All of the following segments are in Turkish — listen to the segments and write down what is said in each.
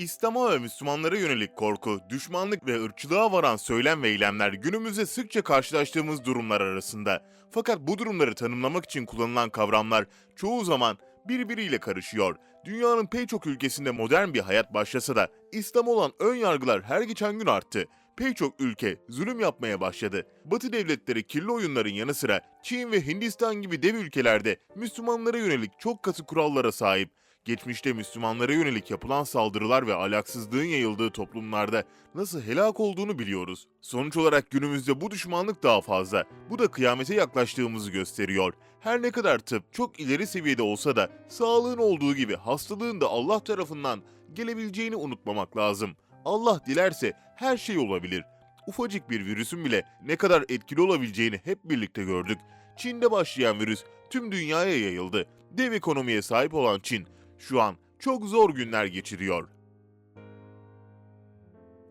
İslam'a ve Müslümanlara yönelik korku, düşmanlık ve ırkçılığa varan söylem ve eylemler günümüzde sıkça karşılaştığımız durumlar arasında. Fakat bu durumları tanımlamak için kullanılan kavramlar çoğu zaman birbiriyle karışıyor. Dünyanın pek çok ülkesinde modern bir hayat başlasa da İslam'a olan ön yargılar her geçen gün arttı. Pek çok ülke zulüm yapmaya başladı. Batı devletleri kirli oyunların yanı sıra Çin ve Hindistan gibi dev ülkelerde Müslümanlara yönelik çok katı kurallara sahip. Geçmişte Müslümanlara yönelik yapılan saldırılar ve alaksızlığın yayıldığı toplumlarda nasıl helak olduğunu biliyoruz. Sonuç olarak günümüzde bu düşmanlık daha fazla. Bu da kıyamete yaklaştığımızı gösteriyor. Her ne kadar tıp çok ileri seviyede olsa da sağlığın olduğu gibi hastalığın da Allah tarafından gelebileceğini unutmamak lazım. Allah dilerse her şey olabilir. Ufacık bir virüsün bile ne kadar etkili olabileceğini hep birlikte gördük. Çin'de başlayan virüs tüm dünyaya yayıldı. Dev ekonomiye sahip olan Çin şu an çok zor günler geçiriyor.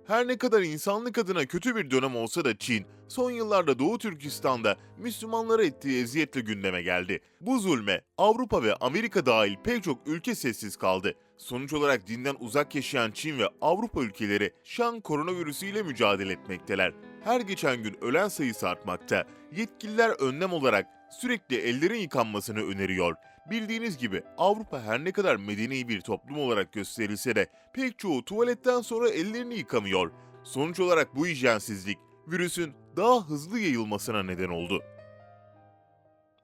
Her ne kadar insanlık adına kötü bir dönem olsa da Çin, son yıllarda Doğu Türkistan'da Müslümanlara ettiği eziyetle gündeme geldi. Bu zulme Avrupa ve Amerika dahil pek çok ülke sessiz kaldı. Sonuç olarak dinden uzak yaşayan Çin ve Avrupa ülkeleri şan koronavirüsüyle mücadele etmekteler. Her geçen gün ölen sayısı artmakta. Yetkililer önlem olarak sürekli ellerin yıkanmasını öneriyor. Bildiğiniz gibi Avrupa her ne kadar medeni bir toplum olarak gösterilse de pek çoğu tuvaletten sonra ellerini yıkamıyor. Sonuç olarak bu hijyensizlik virüsün daha hızlı yayılmasına neden oldu.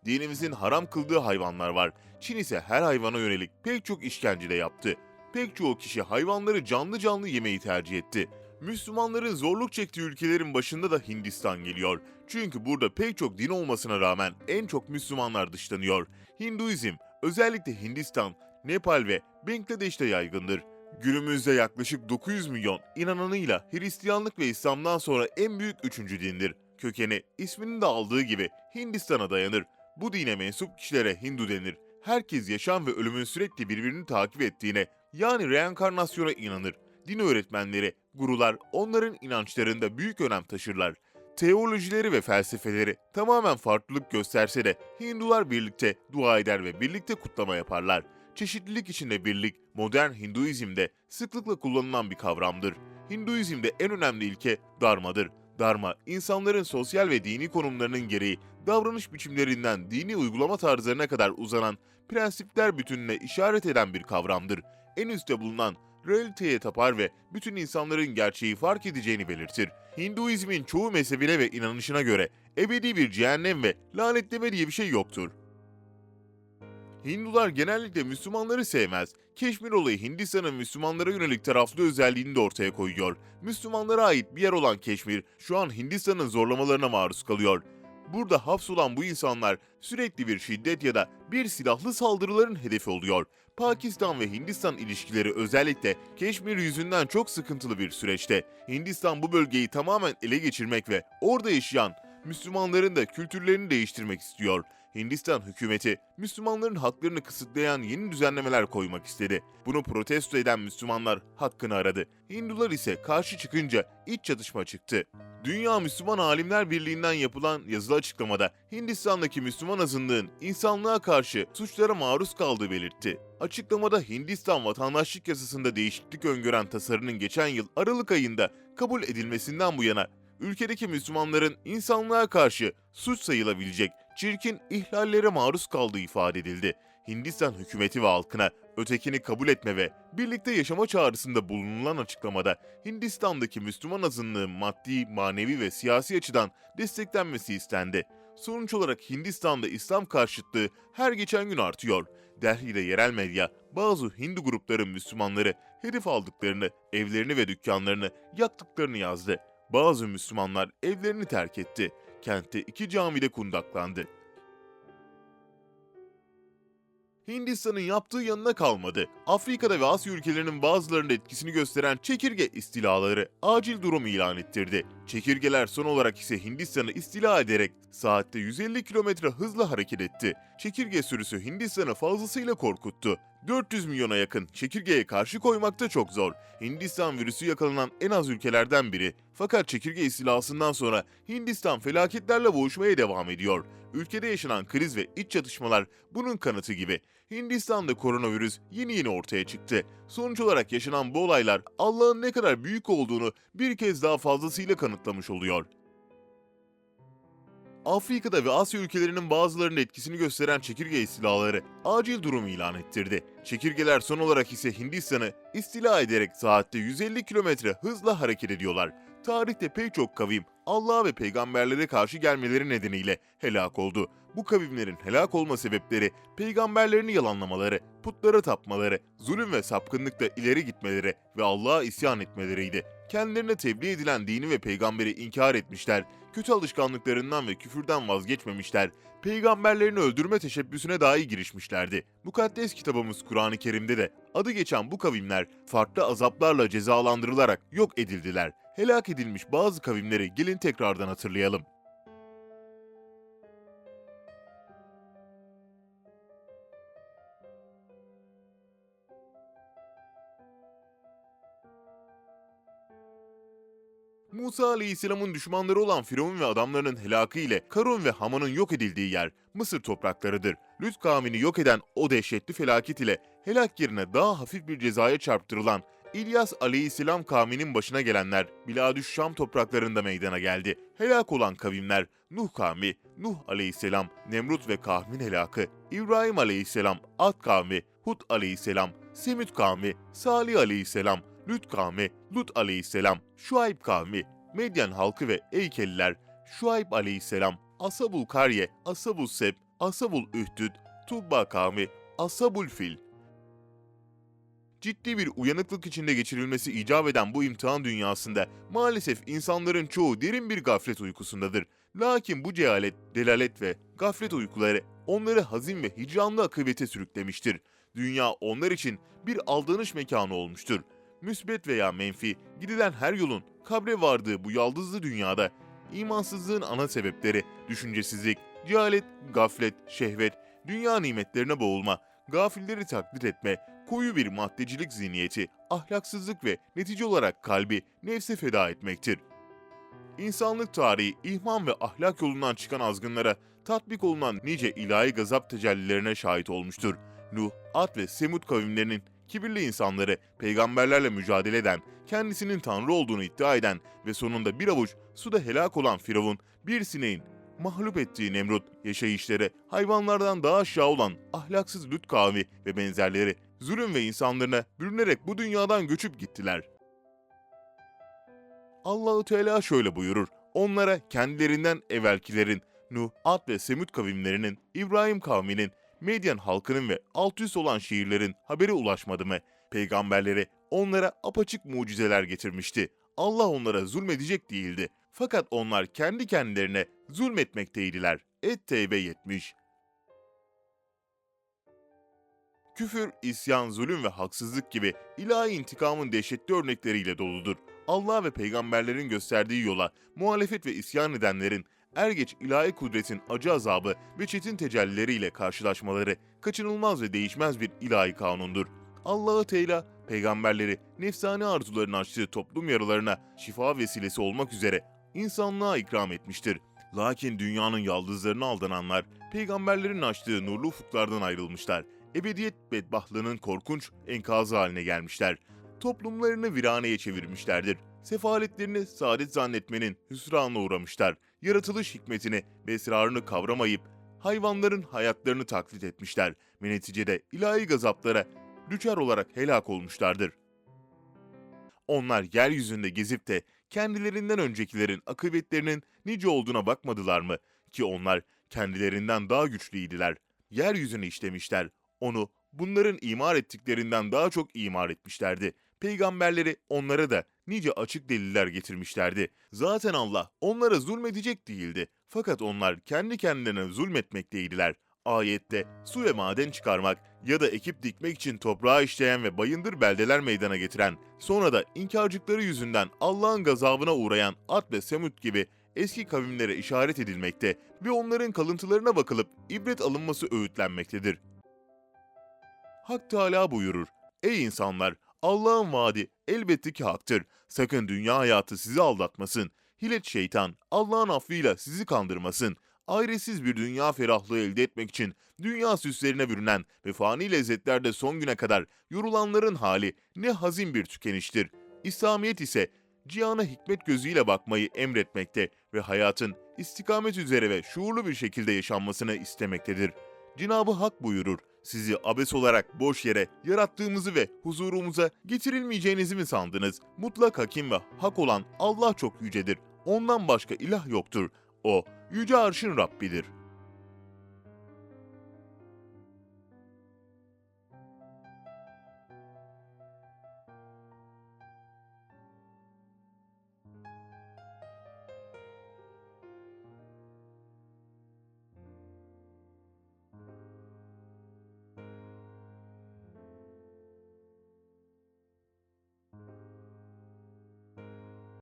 Dinimizin haram kıldığı hayvanlar var. Çin ise her hayvana yönelik pek çok işkence de yaptı. Pek çoğu kişi hayvanları canlı canlı yemeyi tercih etti. Müslümanların zorluk çektiği ülkelerin başında da Hindistan geliyor. Çünkü burada pek çok din olmasına rağmen en çok Müslümanlar dışlanıyor. Hinduizm özellikle Hindistan, Nepal ve Bangladeş'te yaygındır. Günümüzde yaklaşık 900 milyon inananıyla Hristiyanlık ve İslam'dan sonra en büyük üçüncü dindir. Kökeni isminin de aldığı gibi Hindistan'a dayanır. Bu dine mensup kişilere Hindu denir. Herkes yaşam ve ölümün sürekli birbirini takip ettiğine yani reenkarnasyona inanır. Din öğretmenleri, gurular onların inançlarında büyük önem taşırlar. Teolojileri ve felsefeleri tamamen farklılık gösterse de Hindular birlikte dua eder ve birlikte kutlama yaparlar. Çeşitlilik içinde birlik, modern Hinduizm'de sıklıkla kullanılan bir kavramdır. Hinduizm'de en önemli ilke Dharma'dır. Dharma, insanların sosyal ve dini konumlarının gereği davranış biçimlerinden dini uygulama tarzlarına kadar uzanan prensipler bütününe işaret eden bir kavramdır. En üstte bulunan realiteye tapar ve bütün insanların gerçeği fark edeceğini belirtir. Hinduizmin çoğu mezhebine ve inanışına göre ebedi bir cehennem ve lanetleme diye bir şey yoktur. Hindular genellikle Müslümanları sevmez. Keşmir olayı Hindistan'ın Müslümanlara yönelik taraflı özelliğini de ortaya koyuyor. Müslümanlara ait bir yer olan Keşmir şu an Hindistan'ın zorlamalarına maruz kalıyor. Burada hapsolan bu insanlar sürekli bir şiddet ya da bir silahlı saldırıların hedefi oluyor. Pakistan ve Hindistan ilişkileri özellikle Keşmir yüzünden çok sıkıntılı bir süreçte. Hindistan bu bölgeyi tamamen ele geçirmek ve orada yaşayan Müslümanların da kültürlerini değiştirmek istiyor. Hindistan hükümeti Müslümanların haklarını kısıtlayan yeni düzenlemeler koymak istedi. Bunu protesto eden Müslümanlar hakkını aradı. Hindular ise karşı çıkınca iç çatışma çıktı. Dünya Müslüman Alimler Birliği'nden yapılan yazılı açıklamada Hindistan'daki Müslüman azınlığın insanlığa karşı suçlara maruz kaldığı belirtti. Açıklamada Hindistan vatandaşlık yasasında değişiklik öngören tasarının geçen yıl Aralık ayında kabul edilmesinden bu yana ülkedeki Müslümanların insanlığa karşı suç sayılabilecek çirkin ihlallere maruz kaldığı ifade edildi. Hindistan hükümeti ve halkına ötekini kabul etme ve birlikte yaşama çağrısında bulunulan açıklamada Hindistan'daki Müslüman azınlığın maddi, manevi ve siyasi açıdan desteklenmesi istendi. Sonuç olarak Hindistan'da İslam karşıtlığı her geçen gün artıyor. Delhi'de yerel medya bazı Hindu grupların Müslümanları hedef aldıklarını, evlerini ve dükkanlarını yaktıklarını yazdı. Bazı Müslümanlar evlerini terk etti. Kentte iki camide kundaklandı. Hindistan'ın yaptığı yanına kalmadı. Afrika'da ve Asya ülkelerinin bazılarında etkisini gösteren çekirge istilaları acil durum ilan ettirdi. Çekirgeler son olarak ise Hindistan'ı istila ederek saatte 150 kilometre hızla hareket etti. Çekirge sürüsü Hindistan'ı fazlasıyla korkuttu. 400 milyona yakın çekirgeye karşı koymakta çok zor. Hindistan virüsü yakalanan en az ülkelerden biri. Fakat çekirge istilasından sonra Hindistan felaketlerle boğuşmaya devam ediyor. Ülkede yaşanan kriz ve iç çatışmalar bunun kanıtı gibi. Hindistan'da koronavirüs yeni yeni ortaya çıktı. Sonuç olarak yaşanan bu olaylar Allah'ın ne kadar büyük olduğunu bir kez daha fazlasıyla kanıtlamış oluyor. Afrika'da ve Asya ülkelerinin bazılarının etkisini gösteren çekirge istilaları acil durum ilan ettirdi. Çekirgeler son olarak ise Hindistan'ı istila ederek saatte 150 kilometre hızla hareket ediyorlar. Tarihte pek çok kavim Allah'a ve peygamberlere karşı gelmeleri nedeniyle helak oldu. Bu kavimlerin helak olma sebepleri peygamberlerini yalanlamaları, putlara tapmaları, zulüm ve sapkınlıkta ileri gitmeleri ve Allah'a isyan etmeleriydi. Kendilerine tebliğ edilen dini ve peygamberi inkar etmişler, kötü alışkanlıklarından ve küfürden vazgeçmemişler, peygamberlerini öldürme teşebbüsüne dahi girişmişlerdi. Mukaddes kitabımız Kur'an-ı Kerim'de de adı geçen bu kavimler farklı azaplarla cezalandırılarak yok edildiler. Helak edilmiş bazı kavimleri gelin tekrardan hatırlayalım. Musa Aleyhisselam'ın düşmanları olan Firavun ve adamlarının helakı ile Karun ve Haman'ın yok edildiği yer Mısır topraklarıdır. Lüt kavmini yok eden o dehşetli felaket ile helak yerine daha hafif bir cezaya çarptırılan İlyas Aleyhisselam kavminin başına gelenler Biladüş Şam topraklarında meydana geldi. Helak olan kavimler Nuh kavmi, Nuh Aleyhisselam, Nemrut ve kavmin helakı, İbrahim Aleyhisselam, Ad kavmi, Hud Aleyhisselam, Semüt kavmi, Salih Aleyhisselam, Lüt kavmi, Lut aleyhisselam, Şuayb kavmi, Medyen halkı ve Eykeliler, Şuayb aleyhisselam, Asabul Karye, Asabul Seb, Asabul Ühdüd, Tubba kavmi, Asabul Fil. Ciddi bir uyanıklık içinde geçirilmesi icap eden bu imtihan dünyasında maalesef insanların çoğu derin bir gaflet uykusundadır. Lakin bu cehalet, delalet ve gaflet uykuları onları hazin ve hicranlı akıbete sürüklemiştir. Dünya onlar için bir aldanış mekanı olmuştur müsbet veya menfi, gidilen her yolun kabre vardığı bu yaldızlı dünyada imansızlığın ana sebepleri düşüncesizlik, cehalet, gaflet, şehvet, dünya nimetlerine boğulma, gafilleri taklit etme, koyu bir maddecilik zihniyeti, ahlaksızlık ve netice olarak kalbi nefse feda etmektir. İnsanlık tarihi ihman ve ahlak yolundan çıkan azgınlara tatbik olunan nice ilahi gazap tecellilerine şahit olmuştur. Nuh, Ad ve Semud kavimlerinin kibirli insanları peygamberlerle mücadele eden, kendisinin tanrı olduğunu iddia eden ve sonunda bir avuç suda helak olan Firavun, bir sineğin mahlup ettiği Nemrut, yaşayışları hayvanlardan daha aşağı olan ahlaksız Lüt kavmi ve benzerleri zulüm ve insanlarına bürünerek bu dünyadan göçüp gittiler. Allahu Teala şöyle buyurur. Onlara kendilerinden evvelkilerin Nuh, Ad ve Semud kavimlerinin, İbrahim kavminin, Medyen halkının ve alt üst olan şehirlerin haberi ulaşmadı mı? Peygamberleri onlara apaçık mucizeler getirmişti. Allah onlara zulmedecek değildi. Fakat onlar kendi kendilerine zulmetmekteydiler. Et-Tevbe 70 Küfür, isyan, zulüm ve haksızlık gibi ilahi intikamın dehşetli örnekleriyle doludur. Allah ve peygamberlerin gösterdiği yola muhalefet ve isyan edenlerin er geç ilahi kudretin acı azabı ve çetin tecellileriyle karşılaşmaları kaçınılmaz ve değişmez bir ilahi kanundur. Allahu Teala peygamberleri nefsani arzuların açtığı toplum yaralarına şifa vesilesi olmak üzere insanlığa ikram etmiştir. Lakin dünyanın yaldızlarına aldananlar peygamberlerin açtığı nurlu ufuklardan ayrılmışlar. Ebediyet bedbahlığının korkunç enkazı haline gelmişler. Toplumlarını viraneye çevirmişlerdir. Sefaletlerini saadet zannetmenin hüsranına uğramışlar yaratılış hikmetini ve esrarını kavramayıp hayvanların hayatlarını taklit etmişler ve neticede ilahi gazaplara düçar olarak helak olmuşlardır. Onlar yeryüzünde gezip de kendilerinden öncekilerin akıbetlerinin nice olduğuna bakmadılar mı ki onlar kendilerinden daha güçlüydiler. Yeryüzünü işlemişler, onu bunların imar ettiklerinden daha çok imar etmişlerdi. Peygamberleri onlara da nice açık deliller getirmişlerdi. Zaten Allah onlara zulmedecek değildi. Fakat onlar kendi kendilerine zulmetmekteydiler. Ayette su ve maden çıkarmak ya da ekip dikmek için toprağa işleyen ve bayındır beldeler meydana getiren, sonra da inkarcıkları yüzünden Allah'ın gazabına uğrayan Ad ve Semud gibi eski kavimlere işaret edilmekte ve onların kalıntılarına bakılıp ibret alınması öğütlenmektedir. Hak Teala buyurur. Ey insanlar! Allah'ın vaadi elbette ki haktır. Sakın dünya hayatı sizi aldatmasın. Hilet şeytan Allah'ın affıyla sizi kandırmasın. Ayresiz bir dünya ferahlığı elde etmek için dünya süslerine bürünen ve fani lezzetlerde son güne kadar yorulanların hali ne hazin bir tükeniştir. İslamiyet ise cihana hikmet gözüyle bakmayı emretmekte ve hayatın istikamet üzere ve şuurlu bir şekilde yaşanmasını istemektedir. Cenabı Hak buyurur, sizi abes olarak boş yere yarattığımızı ve huzurumuza getirilmeyeceğinizi mi sandınız? Mutlak hakim ve hak olan Allah çok yücedir. Ondan başka ilah yoktur. O, yüce arşın Rabbidir.